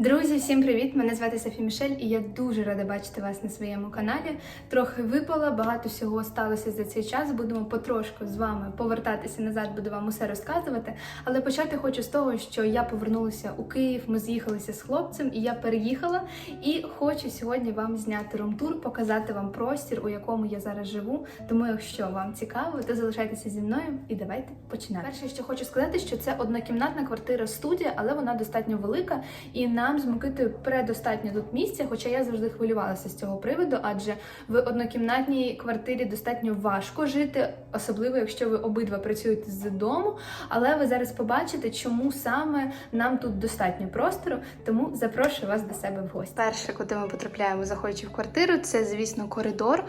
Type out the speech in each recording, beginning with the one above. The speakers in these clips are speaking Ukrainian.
Друзі, всім привіт! Мене звати Софі Мішель, і я дуже рада бачити вас на своєму каналі. Трохи випала, багато всього сталося за цей час. Будемо потрошку з вами повертатися назад, буду вам усе розказувати. Але почати хочу з того, що я повернулася у Київ. Ми з'їхалися з хлопцем, і я переїхала. І хочу сьогодні вам зняти румтур, показати вам простір, у якому я зараз живу. Тому, якщо вам цікаво, то залишайтеся зі мною і давайте починати. Перше, що хочу сказати, що це однокімнатна квартира студія, але вона достатньо велика, і нам з Микитою предостатньо тут місця. Хоча я завжди хвилювалася з цього приводу, адже в однокімнатній квартирі достатньо важко жити, особливо якщо ви обидва працюєте з дому. Але ви зараз побачите, чому саме нам тут достатньо простору, тому запрошую вас до себе в гості. Перше, куди ми потрапляємо, заходячи в квартиру, це, звісно, коридор.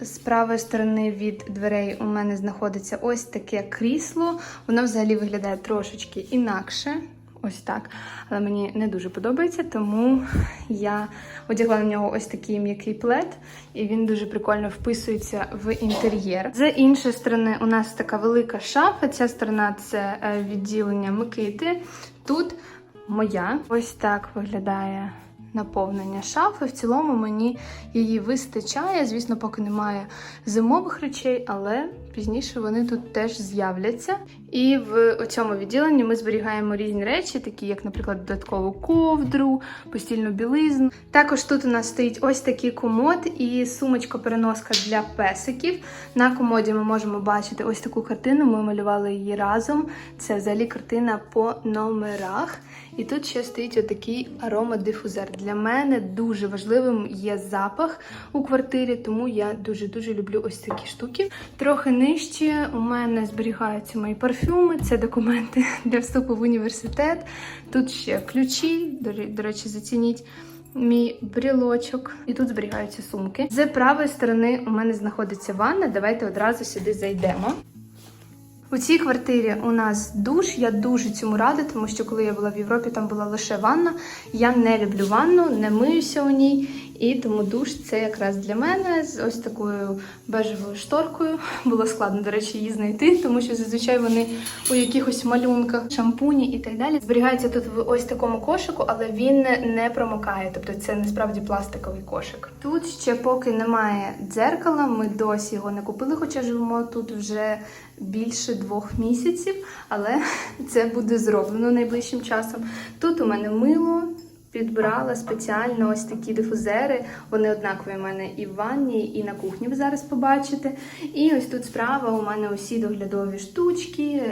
З правої сторони від дверей у мене знаходиться ось таке крісло. Воно взагалі виглядає трошечки інакше. Ось так. Але мені не дуже подобається, тому я одягла на нього ось такий м'який плед, і він дуже прикольно вписується в інтер'єр. З іншої сторони, у нас така велика шафа. Ця сторона це е, відділення Микити. Тут моя. Ось так виглядає наповнення шафи. В цілому мені її вистачає. Звісно, поки немає зимових речей, але пізніше вони тут теж з'являться. І в цьому відділенні ми зберігаємо різні речі, такі як, наприклад, додаткову ковдру, постільну білизну. Також тут у нас стоїть ось такий комод і сумочка-переноска для песиків. На комоді ми можемо бачити ось таку картину. Ми малювали її разом. Це взагалі картина по номерах. І тут ще стоїть отакий аромадифузер. Для мене дуже важливим є запах у квартирі, тому я дуже-дуже люблю ось такі штуки. Трохи нижче у мене зберігаються мої парфюми, це документи для вступу в університет. Тут ще ключі, до речі, зацініть. Мій брілочок, і тут зберігаються сумки. З правої сторони у мене знаходиться ванна. Давайте одразу сюди зайдемо. У цій квартирі у нас душ. Я дуже цьому рада, тому що коли я була в Європі, там була лише ванна. Я не люблю ванну, не миюся у ній. І тому душ це якраз для мене з ось такою бежевою шторкою. Було складно, до речі, її знайти, тому що зазвичай вони у якихось малюнках, шампуні і так далі. Зберігається тут в ось такому кошику, але він не промокає. Тобто це насправді пластиковий кошик. Тут ще поки немає дзеркала, ми досі його не купили, хоча живемо тут вже більше двох місяців, але це буде зроблено найближчим часом. Тут у мене мило. Підбирала спеціально ось такі дифузери. Вони однакові в мене і в ванні, і на кухні ви зараз побачите. І ось тут справа у мене усі доглядові штучки,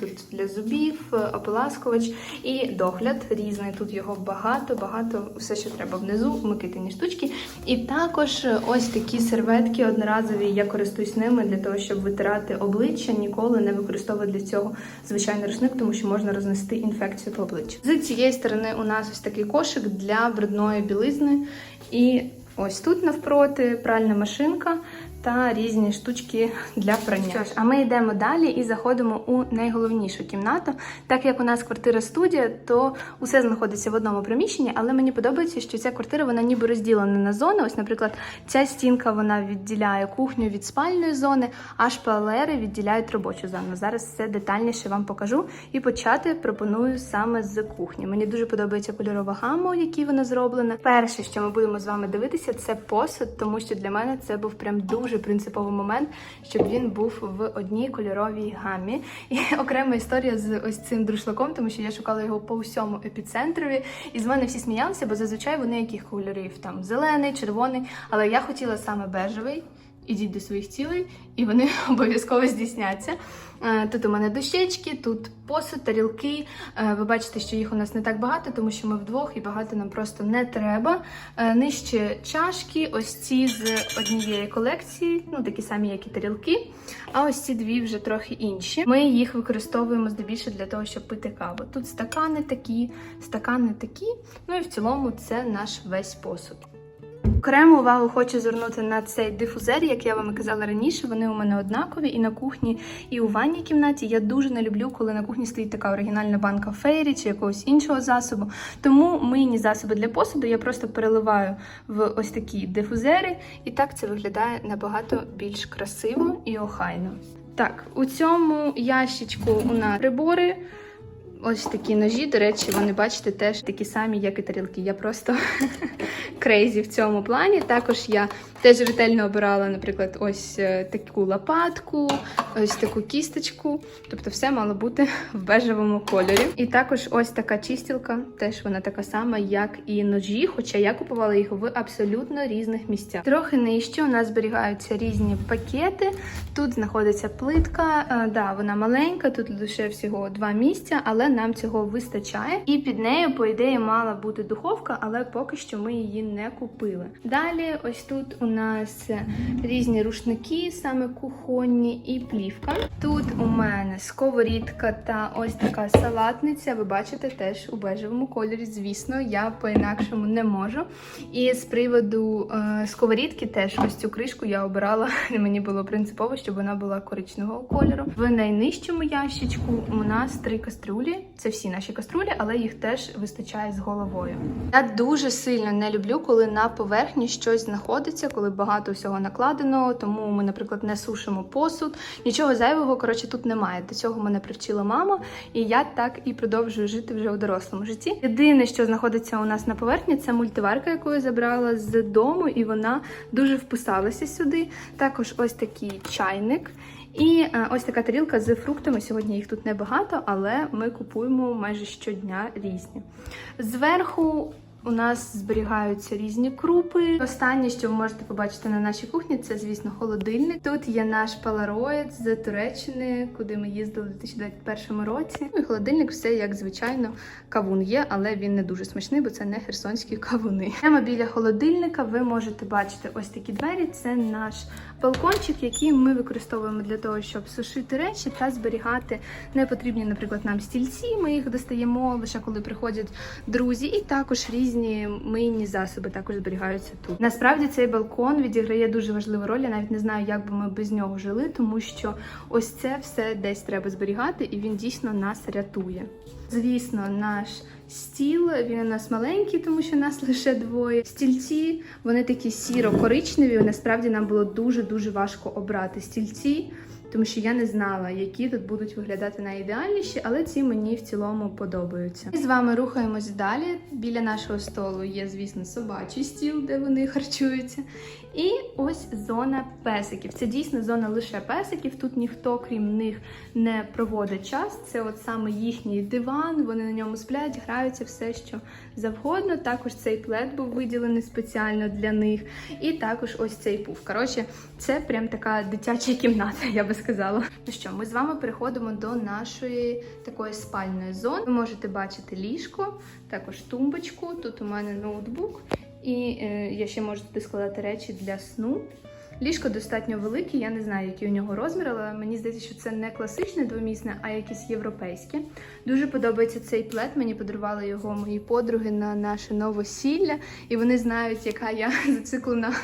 тут для зубів, ополаскувач і догляд різний. Тут його багато, багато, все, що треба внизу, микитині штучки. І також ось такі серветки одноразові. Я користуюсь ними для того, щоб витирати обличчя. Ніколи не використовую для цього звичайний рушник, тому що можна рознести інфекцію по обличчю. З цієї сторони у нас ось такий кошик для брудної білизни. І ось тут навпроти пральна машинка та різні штучки для прання. Що ж, а ми йдемо далі і заходимо у найголовнішу кімнату. Так як у нас квартира студія, то усе знаходиться в одному приміщенні, але мені подобається, що ця квартира вона ніби розділена на зони. Ось, наприклад, ця стінка вона відділяє кухню від спальної зони, а шпалери відділяють робочу зону. Зараз все детальніше вам покажу. І почати пропоную саме з кухні. Мені дуже подобається кольорова гама, у якій вона зроблена. Перше, що ми будемо з вами дивитися, це посуд, тому що для мене це був прям дуже принциповий момент, щоб він був в одній кольоровій гамі. І окрема історія з ось цим друшлаком, тому що я шукала його по всьому епіцентрові, і з мене всі сміялися, бо зазвичай вони яких кольорів там зелений, червоний, але я хотіла саме бежевий. Ідіть до своїх цілей, і вони обов'язково здійсняться. Е, Тут у мене дощечки, тут посуд, тарілки. Е, Ви бачите, що їх у нас не так багато, тому що ми вдвох і багато нам просто не треба. Е, Нижче чашки, ось ці з однієї колекції, ну такі самі, як і тарілки. А ось ці дві вже трохи інші. Ми їх використовуємо здебільшого для того, щоб пити каву. Тут стакани такі, стакани такі. Ну і в цілому це наш весь посуд. Окрему увагу хочу звернути на цей дифузер, як я вам і казала раніше. Вони у мене однакові і на кухні, і у ванній кімнаті. Я дуже не люблю, коли на кухні стоїть така оригінальна банка фейрі чи якогось іншого засобу. Тому мийні засоби для посуду я просто переливаю в ось такі дифузери, і так це виглядає набагато більш красиво і охайно. Так, у цьому ящичку у нас прибори. Ось такі ножі, до речі, вони бачите теж такі самі, як і тарілки. Я просто крейзі в цьому плані. Також я теж ретельно обирала, наприклад, ось е, таку лопатку, ось таку кісточку. Тобто все мало бути в бежевому кольорі. І також ось така чистілка, теж вона така сама, як і ножі, хоча я купувала їх в абсолютно різних місцях. Трохи нижче у нас зберігаються різні пакети. Тут знаходиться плитка. Е, да, вона маленька, тут лише всього два місця, але нам цього вистачає. І під нею, по ідеї, мала бути духовка, але поки що ми її не купили. Далі, ось тут у нас різні рушники, саме кухонні, і плівка. Тут у мене сковорідка та ось така салатниця. Ви бачите, теж у бежевому кольорі. Звісно, я по-інакшому не можу. І з приводу е, сковорідки, теж ось цю кришку я обирала. Мені було принципово, щоб вона була коричневого кольору. В найнижчому ящичку у нас три каструлі. Це всі наші каструлі, але їх теж вистачає з головою. Я дуже сильно не люблю, коли на поверхні щось знаходиться, коли багато всього накладено. Тому ми, наприклад, не сушимо посуд. Нічого зайвого, коротше, тут немає. До цього мене привчила мама, і я так і продовжую жити вже у дорослому житті. Єдине, що знаходиться у нас на поверхні, це мультиварка, яку я забрала з дому, і вона дуже вписалася сюди. Також ось такий чайник. І е, ось така тарілка з фруктами. Сьогодні їх тут небагато, але ми купуємо майже щодня різні. Зверху у нас зберігаються різні крупи. Останнє, що ви можете побачити на нашій кухні, це, звісно, холодильник. Тут є наш палароїд з Туреччини, куди ми їздили у 2021 році. Ну і холодильник все як звичайно. Кавун є, але він не дуже смачний, бо це не херсонські кавуни. Прямо біля холодильника ви можете бачити ось такі двері. Це наш балкончик, який ми використовуємо для того, щоб сушити речі та зберігати непотрібні, наприклад, нам стільці. Ми їх достаємо лише коли приходять друзі, і також різні мийні засоби також зберігаються тут. Насправді цей балкон відіграє дуже важливу роль. Я навіть не знаю, як би ми без нього жили, тому що ось це все десь треба зберігати, і він дійсно нас рятує. Звісно, наш стіл він у нас маленький, тому що нас лише двоє. Стільці вони такі сіро-коричневі. Насправді нам було дуже дуже важко обрати стільці. Тому що я не знала, які тут будуть виглядати найідеальніші, але ці мені в цілому подобаються. І з вами рухаємось далі. Біля нашого столу є, звісно, собачий стіл, де вони харчуються. І ось зона песиків. Це дійсно зона лише песиків. Тут ніхто, крім них, не проводить час. Це от саме їхній диван. Вони на ньому сплять, граються все, що завгодно. Також цей плед був виділений спеціально для них. І також ось цей пуф. Коротше, це прям така дитяча кімната, я би сказала. Ну що, ми з вами переходимо до нашої такої спальної зони. Ви можете бачити ліжко, також тумбочку. Тут у мене ноутбук. І е, я ще можу туди складати речі для сну. Ліжко достатньо велике, я не знаю, який у нього розмір, але мені здається, що це не класичне двомісне, а якесь європейське. Дуже подобається цей плед. Мені подарували його мої подруги на наше новосілля, і вони знають, яка я зациклена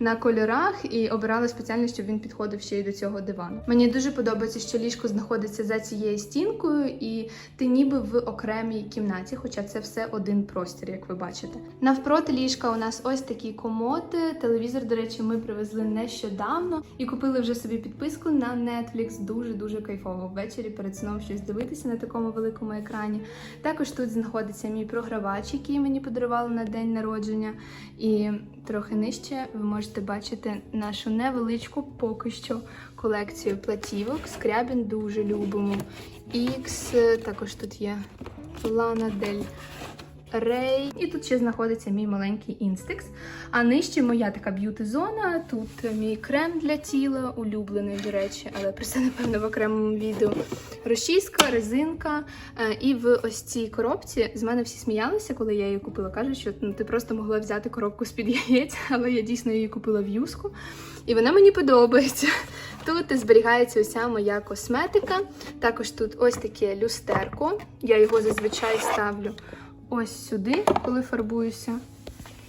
на кольорах, і обирала спеціально, щоб він підходив ще й до цього дивану. Мені дуже подобається, що ліжко знаходиться за цією стінкою, і ти ніби в окремій кімнаті, хоча це все один простір, як ви бачите. Навпроти ліжка у нас ось такі комоти. Телевізор, до речі, ми привезли нещодавно і купили вже собі підписку на Netflix. Дуже дуже кайфово ввечері перед сном щось дивитися на такому великому екрані. Також тут знаходиться мій програвач, який мені подарували на день народження. І трохи нижче ви можете бачити нашу невеличку поки що колекцію платівок. Скрябін дуже любимо. X, також тут є Lana Del Рей. І тут ще знаходиться мій маленький інстекс. А нижче моя така б'юти-зона. Тут мій крем для тіла, улюблений, до речі, але про це, напевно, в окремому відео. Розчіска, резинка. Е, І в ось цій коробці з мене всі сміялися, коли я її купила. Кажуть, що ну, ти просто могла взяти коробку з-під яєць, але я дійсно її купила в юску. І вона мені подобається. Тут зберігається уся моя косметика. Також тут ось таке люстерко. Я його зазвичай ставлю ось сюди, коли фарбуюся.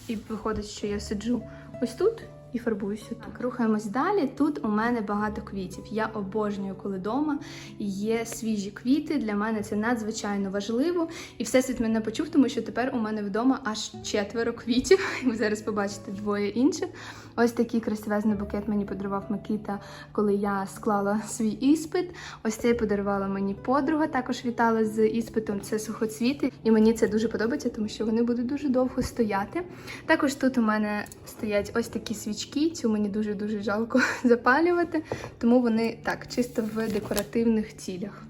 І виходить, що я сиджу ось тут і фарбуюся тут. Рухаємось далі. Тут у мене багато квітів. Я обожнюю, коли вдома є свіжі квіти. Для мене це надзвичайно важливо. І всесвіт мене почув, тому що тепер у мене вдома аж четверо квітів. Ви зараз побачите двоє інших. Ось такий красивезний букет мені подарував Микита, коли я склала свій іспит. Ось цей подарувала мені подруга. Також вітала з іспитом. Це сухоцвіти, і мені це дуже подобається, тому що вони будуть дуже довго стояти. Також тут у мене стоять ось такі свічки. Цю мені дуже дуже жалко запалювати, тому вони так чисто в декоративних цілях.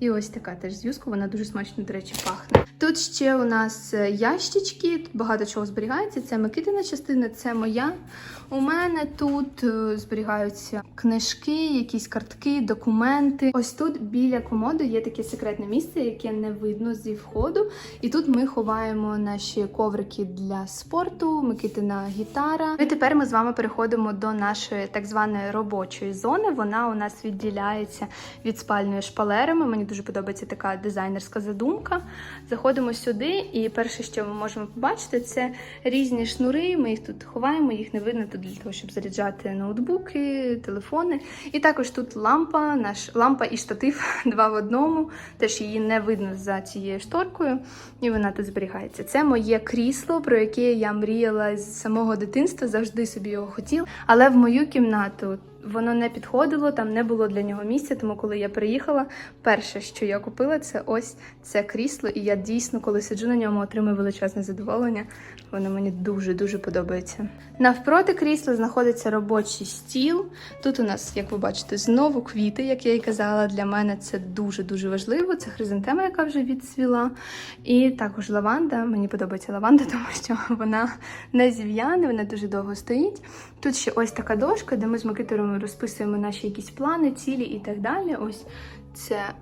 І ось така теж з вона дуже смачно, до речі, пахне. Тут ще у нас е, ящички, тут багато чого зберігається. Це Микитина частина, це моя. У мене тут е, зберігаються книжки, якісь картки, документи. Ось тут біля комоду є таке секретне місце, яке не видно зі входу. І тут ми ховаємо наші коврики для спорту, Микитина гітара. І тепер ми з вами переходимо до нашої так званої робочої зони. Вона у нас відділяється від спальної шпалерами. Мені дуже подобається така дизайнерська задумка. Заходимо сюди, і перше, що ми можемо побачити, це різні шнури. Ми їх тут ховаємо, їх не видно тут для того, щоб заряджати ноутбуки, телефони. І також тут лампа, наш лампа і штатив два в одному. Теж її не видно за цією шторкою, і вона тут зберігається. Це моє крісло, про яке я мріяла з самого дитинства, завжди собі його хотіла. Але в мою кімнату воно не підходило, там не було для нього місця. Тому, коли я приїхала, перше, що я купила, це ось це крісло. І я дійсно, коли сиджу на ньому, отримую величезне задоволення. Воно мені дуже дуже подобається. Навпроти крісла знаходиться робочий стіл. Тут у нас, як ви бачите, знову квіти, як я і казала. Для мене це дуже дуже важливо. Це хризантема, яка вже відцвіла. І також лаванда. Мені подобається лаванда, тому що вона не зів'яне, вона дуже довго стоїть. Тут ще ось така дошка, де ми з Микитором розписуємо наші якісь плани, цілі і так далі. Ось це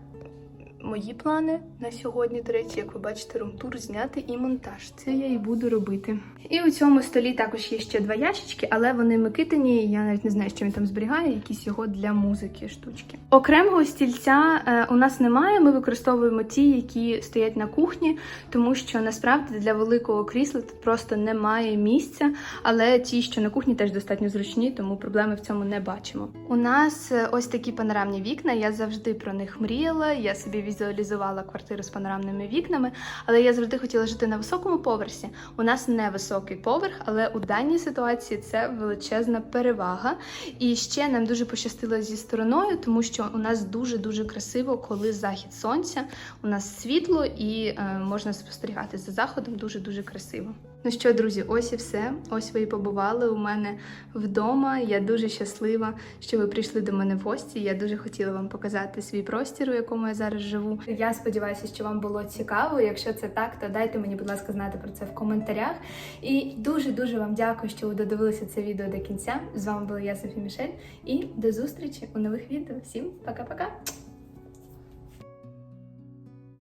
мої плани на сьогодні. До речі, як ви бачите, румтур зняти і монтаж. Це я і буду робити. І у цьому столі також є ще два ящички, але вони Микитині. Я навіть не знаю, що він там зберігає, якісь його для музики штучки. Окремого стільця е, у нас немає. Ми використовуємо ті, які стоять на кухні, тому що насправді для великого крісла тут просто немає місця. Але ті, що на кухні, теж достатньо зручні, тому проблеми в цьому не бачимо. У нас е, ось такі панорамні вікна. Я завжди про них мріяла. Я собі візуалізувала квартиру з панорамними вікнами, але я завжди хотіла жити на високому поверсі. У нас не високий поверх, але у даній ситуації це величезна перевага. І ще нам дуже пощастило зі стороною, тому що у нас дуже дуже красиво, коли захід сонця. У нас світло і е, можна спостерігати за заходом. Дуже дуже красиво. Ну що, друзі, ось і все. Ось ви і побували у мене вдома. Я дуже щаслива, що ви прийшли до мене в гості. Я дуже хотіла вам показати свій простір, у якому я зараз живу. Я сподіваюся, що вам було цікаво. Якщо це так, то дайте мені, будь ласка, знати про це в коментарях. І дуже дуже вам дякую, що ви додивилися це відео до кінця. З вами була я, Софі Мішель, і до зустрічі у нових відео. Всім пока-пока!